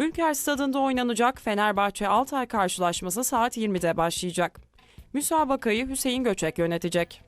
Ülker Stadında oynanacak Fenerbahçe Altay karşılaşması saat 20'de başlayacak. Müsabakayı Hüseyin Göçek yönetecek.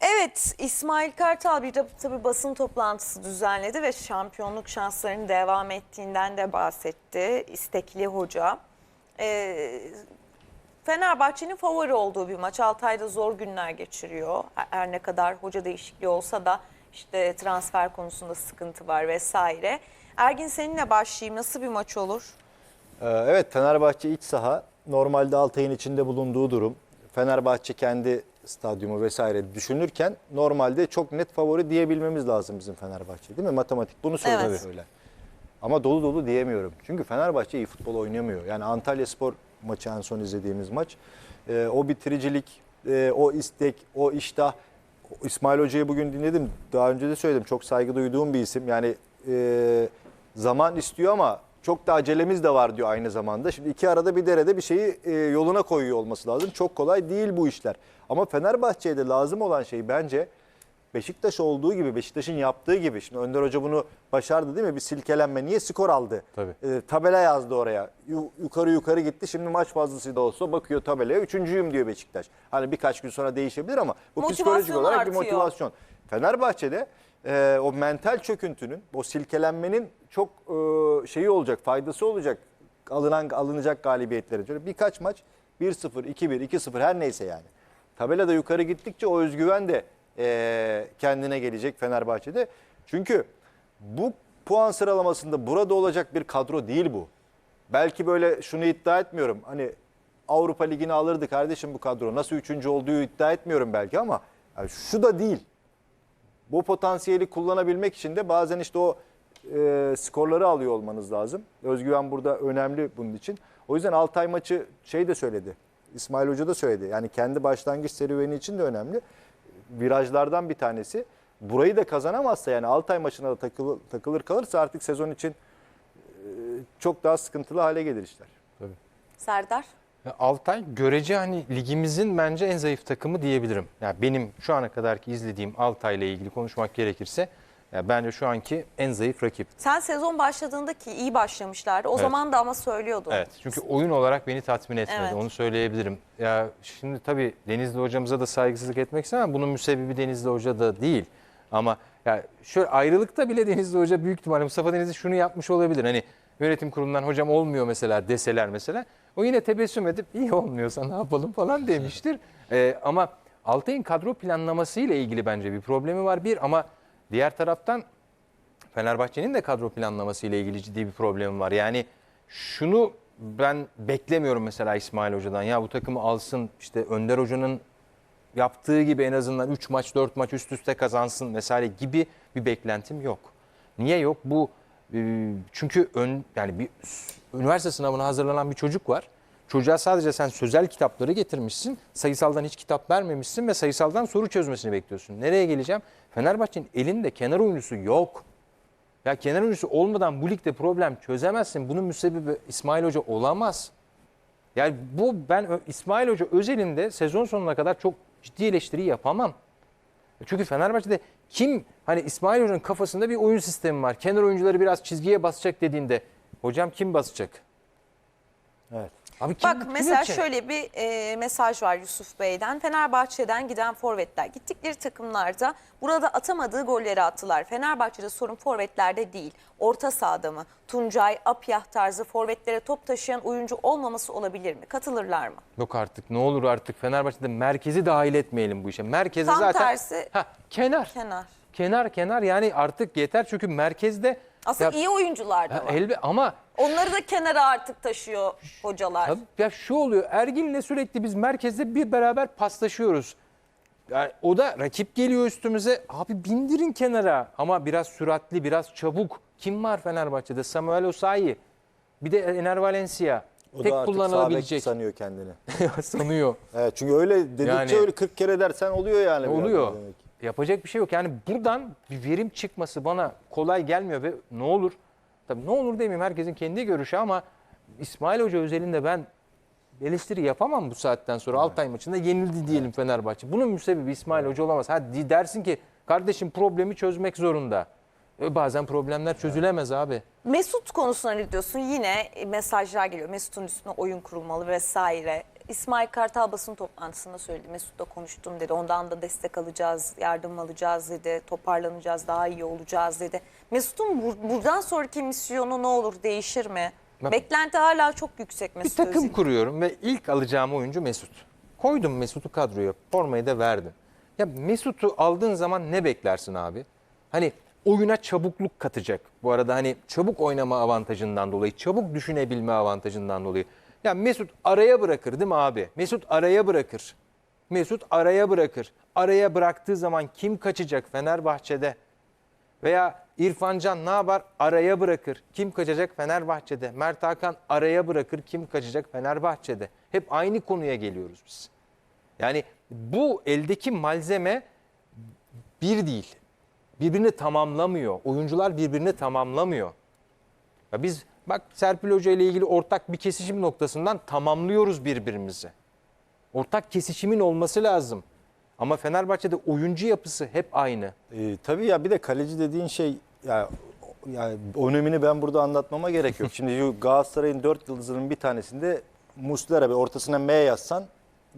Evet, İsmail Kartal bir de tabii basın toplantısı düzenledi ve şampiyonluk şanslarının devam ettiğinden de bahsetti. İstekli hoca. Ee, Fenerbahçe'nin favori olduğu bir maç. Altay'da zor günler geçiriyor. Her ne kadar hoca değişikliği olsa da işte transfer konusunda sıkıntı var vesaire. Ergin seninle başlayayım. Nasıl bir maç olur? Ee, Evet Fenerbahçe iç saha normalde Altay'ın içinde bulunduğu durum. Fenerbahçe kendi stadyumu vesaire düşünürken normalde çok net favori diyebilmemiz lazım bizim Fenerbahçe değil mi? Matematik bunu söylüyor Evet. öyle. Ama dolu dolu diyemiyorum. Çünkü Fenerbahçe iyi futbol oynamıyor. Yani Antalya Spor maçı en son izlediğimiz maç. Ee, o bitiricilik, e, o istek, o iştah. İsmail Hoca'yı bugün dinledim. Daha önce de söyledim. Çok saygı duyduğum bir isim. Yani e, zaman istiyor ama çok da acelemiz de var diyor aynı zamanda. Şimdi iki arada bir derede bir şeyi e, yoluna koyuyor olması lazım. Çok kolay değil bu işler. Ama Fenerbahçe'ye de lazım olan şey bence Beşiktaş olduğu gibi, Beşiktaş'ın yaptığı gibi. Şimdi Önder Hoca bunu başardı değil mi? Bir silkelenme. Niye skor aldı? Tabii. E, tabela yazdı oraya. Yu- yukarı yukarı gitti. Şimdi maç fazlası da olsa bakıyor tabelaya. Üçüncüyüm diyor Beşiktaş. Hani birkaç gün sonra değişebilir ama bu Motivasyon psikolojik olarak bir artıyor. motivasyon. Fenerbahçe'de e, o mental çöküntünün, o silkelenmenin çok e, şeyi olacak, faydası olacak. Alınan alınacak galibiyetlerin. Şöyle birkaç maç 1-0, 2-1, 2-0 her neyse yani. Tabelada yukarı gittikçe o özgüven de e, kendine gelecek Fenerbahçe'de. Çünkü bu puan sıralamasında burada olacak bir kadro değil bu. Belki böyle şunu iddia etmiyorum. Hani Avrupa Ligi'ni alırdı kardeşim bu kadro. Nasıl üçüncü olduğu iddia etmiyorum belki ama yani şu da değil. Bu potansiyeli kullanabilmek için de bazen işte o e, skorları alıyor olmanız lazım. Özgüven burada önemli bunun için. O yüzden Altay maçı şey de söyledi. İsmail Hoca da söyledi. Yani kendi başlangıç serüveni için de önemli. Virajlardan bir tanesi. Burayı da kazanamazsa yani Altay maçına da takılır, takılır kalırsa artık sezon için e, çok daha sıkıntılı hale gelir işler. Serdar? Ya Altay görece hani ligimizin bence en zayıf takımı diyebilirim. Ya benim şu ana kadarki izlediğim Altay'la ilgili konuşmak gerekirse ya bence şu anki en zayıf rakip. Sen sezon başladığında ki iyi başlamışlardı. O Evet. zaman da ama söylüyordun. Evet. Çünkü oyun olarak beni tatmin etmedi. Evet. Onu söyleyebilirim. Ya şimdi tabii Denizli hocamıza da saygısızlık etmek istemem. Bunun müsebbibi Denizli hoca da değil. Ama ya şöyle ayrılıkta bile Denizli hoca büyük ihtimalle Mustafa Denizli şunu yapmış olabilir. Hani yönetim kurulundan hocam olmuyor mesela deseler mesela. O yine tebessüm edip iyi olmuyorsa ne yapalım falan demiştir. Ee, ama Altay'ın kadro planlaması ile ilgili bence bir problemi var bir ama diğer taraftan Fenerbahçe'nin de kadro planlaması ile ilgili ciddi bir problemi var. Yani şunu ben beklemiyorum mesela İsmail Hoca'dan. Ya bu takımı alsın işte Önder Hoca'nın yaptığı gibi en azından 3 maç 4 maç üst üste kazansın vesaire gibi bir beklentim yok. Niye yok? Bu e, çünkü ön, yani bir üniversite sınavına hazırlanan bir çocuk var. Çocuğa sadece sen sözel kitapları getirmişsin. Sayısaldan hiç kitap vermemişsin ve sayısaldan soru çözmesini bekliyorsun. Nereye geleceğim? Fenerbahçe'nin elinde kenar oyuncusu yok. Ya kenar oyuncusu olmadan bu ligde problem çözemezsin. Bunun müsebbibi İsmail Hoca olamaz. Yani bu ben İsmail Hoca özelinde sezon sonuna kadar çok ciddi eleştiri yapamam. Çünkü Fenerbahçe'de kim hani İsmail Hoca'nın kafasında bir oyun sistemi var. Kenar oyuncuları biraz çizgiye basacak dediğinde hocam kim basacak? Evet. Abi kim, Bak kim mesela yapacak? şöyle bir e, mesaj var Yusuf Bey'den. Fenerbahçe'den giden forvetler gittikleri takımlarda burada atamadığı golleri attılar. Fenerbahçe'de sorun forvetlerde değil. Orta sahada mı? Tuncay, Apyah tarzı forvetlere top taşıyan oyuncu olmaması olabilir mi? Katılırlar mı? Yok artık ne olur artık Fenerbahçe'de merkezi dahil etmeyelim bu işe. Merkezi Tam zaten tersi. Ha, kenar. Kenar. Kenar kenar yani artık yeter çünkü merkezde Aslında Ya- iyi oyuncular da var. elbe ama Onları da kenara artık taşıyor hocalar. Tabii ya şu oluyor Ergin'le sürekli biz merkezde bir beraber paslaşıyoruz. Yani o da rakip geliyor üstümüze. Abi bindirin kenara ama biraz süratli, biraz çabuk. Kim var Fenerbahçe'de? Samuel Osayi. Bir de Ener Valencia. O Tek da artık kullanılabilecek. sanıyor kendini. sanıyor. Evet çünkü öyle dedikçe Yani- öyle 40 kere dersen oluyor yani. Oluyor. demek. Yapacak bir şey yok. Yani buradan bir verim çıkması bana kolay gelmiyor ve ne olur? Tabii ne olur demeyeyim herkesin kendi görüşü ama İsmail Hoca özelinde ben eleştiri yapamam bu saatten sonra. Altay maçında yenildi diyelim Fenerbahçe. Bunun müsebbibi İsmail Hoca olamaz. Ha di- dersin ki kardeşim problemi çözmek zorunda. E, Bazen problemler çözülemez abi. Mesut konusuna ne diyorsun? Yine mesajlar geliyor. Mesut'un üstüne oyun kurulmalı vesaire. İsmail Kartal basın toplantısında söyledi. Mesut'la konuştum dedi. Ondan da destek alacağız, yardım alacağız dedi. Toparlanacağız, daha iyi olacağız dedi. Mesut'un bur- buradan sonraki misyonu ne olur? Değişir mi? Ben- Beklenti hala çok yüksek Bir Mesut takım Özil. kuruyorum ve ilk alacağım oyuncu Mesut. Koydum Mesut'u kadroya. Formayı da verdim. Ya Mesut'u aldığın zaman ne beklersin abi? Hani oyuna çabukluk katacak. Bu arada hani çabuk oynama avantajından dolayı, çabuk düşünebilme avantajından dolayı. Ya Mesut araya bırakır değil mi abi? Mesut araya bırakır. Mesut araya bırakır. Araya bıraktığı zaman kim kaçacak Fenerbahçe'de? Veya İrfan Can ne yapar? Araya bırakır. Kim kaçacak Fenerbahçe'de? Mert Hakan araya bırakır. Kim kaçacak Fenerbahçe'de? Hep aynı konuya geliyoruz biz. Yani bu eldeki malzeme bir değil. Birbirini tamamlamıyor. Oyuncular birbirini tamamlamıyor. Ya biz bak Serpil Hoca ile ilgili ortak bir kesişim noktasından tamamlıyoruz birbirimizi. Ortak kesişimin olması lazım. Ama Fenerbahçe'de oyuncu yapısı hep aynı. Ee, tabii ya bir de kaleci dediğin şey ya yani önemini ben burada anlatmama gerek yok. Şimdi Galatasaray'ın dört yıldızının bir tanesinde Muslera ve ortasına M yazsan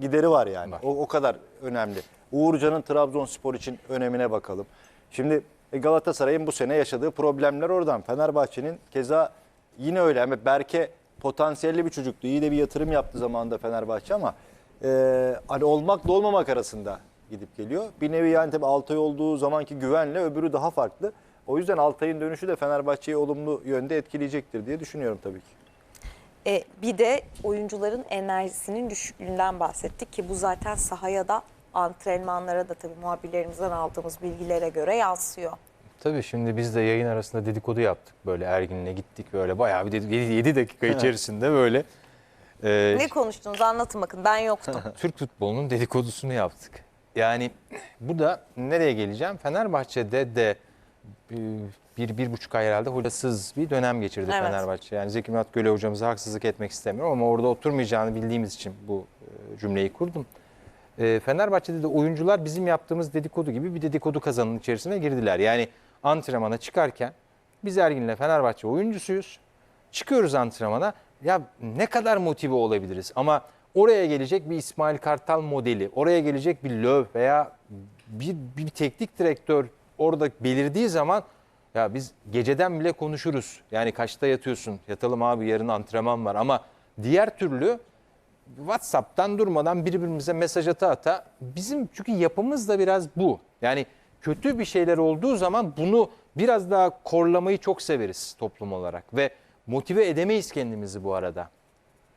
gideri var yani. Var. O, o kadar önemli. Uğurcan'ın Trabzonspor için önemine bakalım. Şimdi e, Galatasaray'ın bu sene yaşadığı problemler oradan. Fenerbahçe'nin keza yine öyle. Ama Berke potansiyelli bir çocuktu. İyi de bir yatırım yaptı zamanında Fenerbahçe ama e, hani olmakla olmamak arasında gidip geliyor. Bir nevi yani tabii Altay olduğu zamanki güvenle öbürü daha farklı. O yüzden Altay'ın dönüşü de Fenerbahçe'yi olumlu yönde etkileyecektir diye düşünüyorum tabii ki. E, bir de oyuncuların enerjisinin düşüklüğünden bahsettik ki bu zaten sahaya da antrenmanlara da tabii muhabirlerimizden aldığımız bilgilere göre yansıyor. Tabii şimdi biz de yayın arasında dedikodu yaptık. Böyle Ergin'le gittik böyle bayağı bir 7 dakika içerisinde böyle. e, Ne konuştunuz anlatın bakın ben yoktum. Türk futbolunun dedikodusunu yaptık. Yani bu da nereye geleceğim? Fenerbahçe'de de bir, bir, bir buçuk ay herhalde hocasız bir dönem geçirdi Evet. Fenerbahçe. Yani Zeki Murat Göle hocamıza haksızlık etmek istemiyorum ama orada oturmayacağını bildiğimiz için bu e, cümleyi kurdum. E, Fenerbahçe'de de oyuncular bizim yaptığımız dedikodu gibi bir dedikodu kazanının içerisine girdiler. Yani antrenmana çıkarken biz Ergin'le Fenerbahçe oyuncusuyuz. Çıkıyoruz antrenmana. Ya ne kadar motive olabiliriz ama oraya gelecek bir İsmail Kartal modeli, oraya gelecek bir Löw veya bir, bir teknik direktör orada belirdiği zaman ya biz geceden bile konuşuruz. Yani kaçta yatıyorsun? Yatalım abi yarın antrenman var ama diğer türlü WhatsApp'tan durmadan birbirimize mesaj ata ata bizim çünkü yapımız da biraz bu. Yani kötü bir şeyler olduğu zaman bunu biraz daha korlamayı çok severiz toplum olarak ve motive edemeyiz kendimizi bu arada.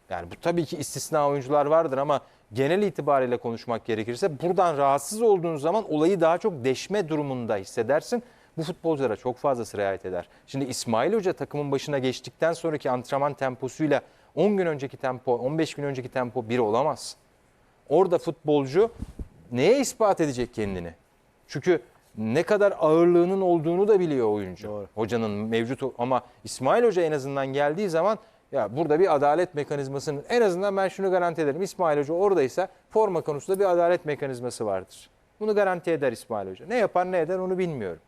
Yani bu tabii ki istisna oyuncular vardır ama genel itibariyle konuşmak gerekirse buradan rahatsız olduğun zaman olayı daha çok deşme durumunda hissedersin. Bu futbolculara çok fazla sirayet eder. Şimdi İsmail Hoca takımın başına geçtikten sonraki antrenman temposuyla 10 gün önceki tempo, 15 gün önceki tempo bir olamaz. Orada futbolcu neye ispat edecek kendini? Çünkü ne kadar ağırlığının olduğunu da biliyor oyuncu. Doğru. Hocanın mevcut ama İsmail Hoca en azından geldiği zaman ya burada bir adalet mekanizmasının en azından ben şunu garanti ederim. İsmail Hoca oradaysa forma konusunda bir adalet mekanizması vardır. Bunu garanti eder İsmail Hoca. Ne yapar ne eder onu bilmiyorum.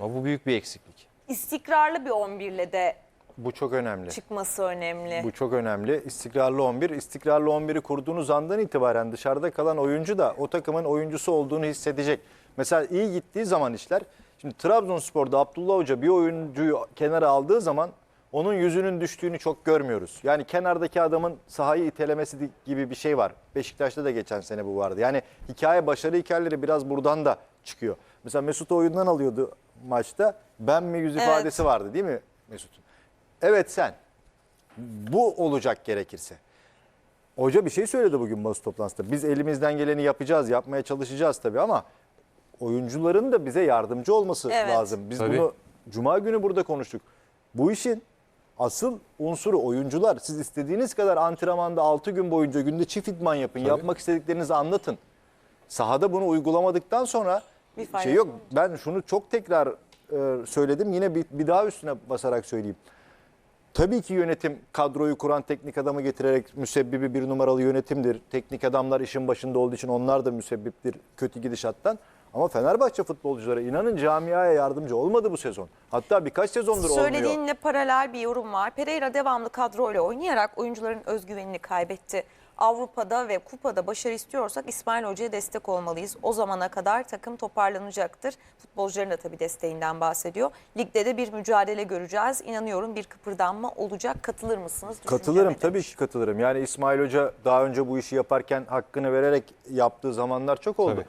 Ama bu büyük bir eksiklik. İstikrarlı bir 11 ile de Bu çok önemli. çıkması önemli. Bu çok önemli. İstikrarlı 11. İstikrarlı 11'i kurduğunuz andan itibaren dışarıda kalan oyuncu da o takımın oyuncusu olduğunu hissedecek. Mesela iyi gittiği zaman işler. Şimdi Trabzonspor'da Abdullah Hoca bir oyuncuyu kenara aldığı zaman onun yüzünün düştüğünü çok görmüyoruz. Yani kenardaki adamın sahayı itelemesi gibi bir şey var. Beşiktaş'ta da geçen sene bu vardı. Yani hikaye başarı hikayeleri biraz buradan da çıkıyor. Mesela Mesut oyundan alıyordu maçta. Ben mi yüz Evet. ifadesi vardı değil mi Mesut'un? Evet sen. Bu olacak gerekirse. Hoca bir şey söyledi bugün basın toplantısında. Biz elimizden geleni yapacağız, yapmaya çalışacağız tabii ama oyuncuların da bize yardımcı olması Evet. lazım. Biz Tabii. bunu cuma günü burada konuştuk. Bu işin asıl unsuru oyuncular. Siz istediğiniz kadar antrenmanda 6 gün boyunca günde çift idman yapın. Yapmak istediklerinizi anlatın. Sahada bunu uygulamadıktan sonra Bir şey yok. Ben şunu çok tekrar e, söyledim. Yine bir, bir daha üstüne basarak söyleyeyim. Tabii ki yönetim kadroyu kuran teknik adamı getirerek müsebbibi bir numaralı yönetimdir. Teknik adamlar işin başında olduğu için onlar da müsebbiptir kötü gidişattan. Ama Fenerbahçe futbolcuları inanın camiaya yardımcı olmadı bu sezon. Hatta birkaç sezondur olmuyor. Söylediğinle paralel bir yorum var. Pereira devamlı kadroyla oynayarak oyuncuların özgüvenini kaybetti. Avrupa'da ve kupada başarı istiyorsak İsmail Hoca'ya destek olmalıyız. O zamana kadar takım toparlanacaktır. Futbolcuların da tabii desteğinden bahsediyor. Ligde de bir mücadele göreceğiz. İnanıyorum bir kıpırdanma olacak. Katılır mısınız? Katılırım tabii ki katılırım. Yani İsmail Hoca daha önce bu işi yaparken hakkını vererek yaptığı zamanlar çok oldu. Tabii.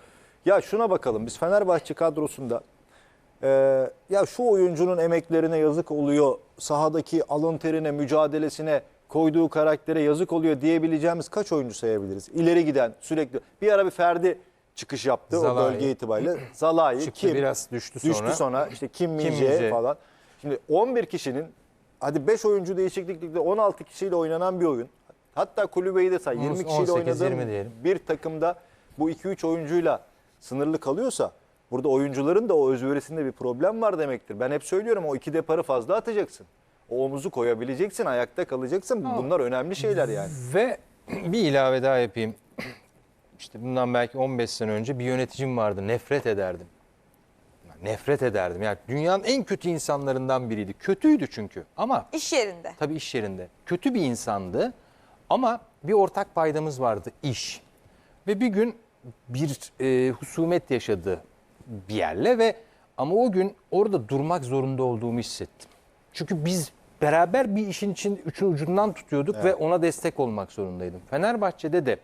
Ya şuna bakalım biz Fenerbahçe kadrosunda e, ya şu oyuncunun emeklerine yazık oluyor, sahadaki alın terine, mücadelesine, koyduğu karaktere yazık oluyor diyebileceğimiz kaç oyuncu sayabiliriz? İleri giden sürekli bir ara bir Ferdi çıkış yaptı o Zalai. bölge itibariyle. Zalai, Çıktı, Kim, biraz düştü Düştü sonra. sonra işte Kim Minje falan. Şimdi 11 kişinin hadi 5 oyuncu değişiklikle 16 kişiyle oynanan bir oyun. Hatta kulübeyi de say 20 kişiyle 18, 20 oynadığın bir takımda bu 2-3 oyuncuyla sınırlı kalıyorsa burada oyuncuların da o özverisinde bir problem var demektir. Ben hep söylüyorum o iki deparı fazla atacaksın. O omuzu koyabileceksin, ayakta kalacaksın. Bunlar önemli şeyler yani. Ve bir ilave daha yapayım. İşte bundan belki 15 sene önce bir yöneticim vardı. Nefret ederdim. Nefret ederdim. Yani dünyanın en kötü insanlarından biriydi. Kötüydü çünkü. Ama İş yerinde. tabii iş yerinde. Kötü bir insandı. Ama bir ortak paydamız vardı. iş. Ve bir gün bir e, husumet yaşadı bir yerle ve ama o gün orada durmak zorunda olduğumu hissettim. Çünkü biz beraber bir işin için üçün ucundan tutuyorduk ve ona destek olmak zorundaydım. Fenerbahçe'de de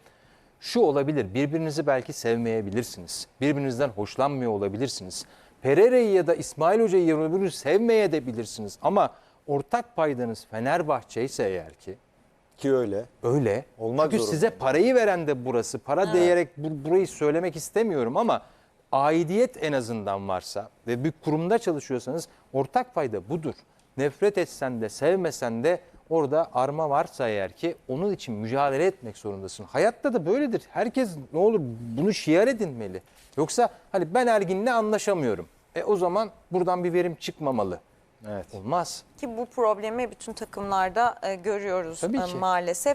şu olabilir. Birbirinizi belki sevmeyebilirsiniz. Birbirinizden hoşlanmıyor olabilirsiniz. Pereira'yı ya da İsmail Hoca'yı öbürünü sevmeye de bilirsiniz. Ama ortak paydanız Fenerbahçe ise eğer ki Ki öyle. Öyle. Olmak Çünkü zorunda. size parayı veren de burası. Para diyerek bu- burayı söylemek istemiyorum ama aidiyet en azından varsa ve bir kurumda çalışıyorsanız ortak payda budur. Nefret etsen de sevmesen de orada arma varsa eğer ki onun için mücadele etmek zorundasın. Hayatta da böyledir. Herkes ne olur bunu şiar edinmeli. Yoksa hani ben Ergin'le anlaşamıyorum. E o zaman buradan bir verim çıkmamalı. Evet. Olmaz. Ki bu problemi bütün takımlarda e, görüyoruz Tabii e, ki. maalesef.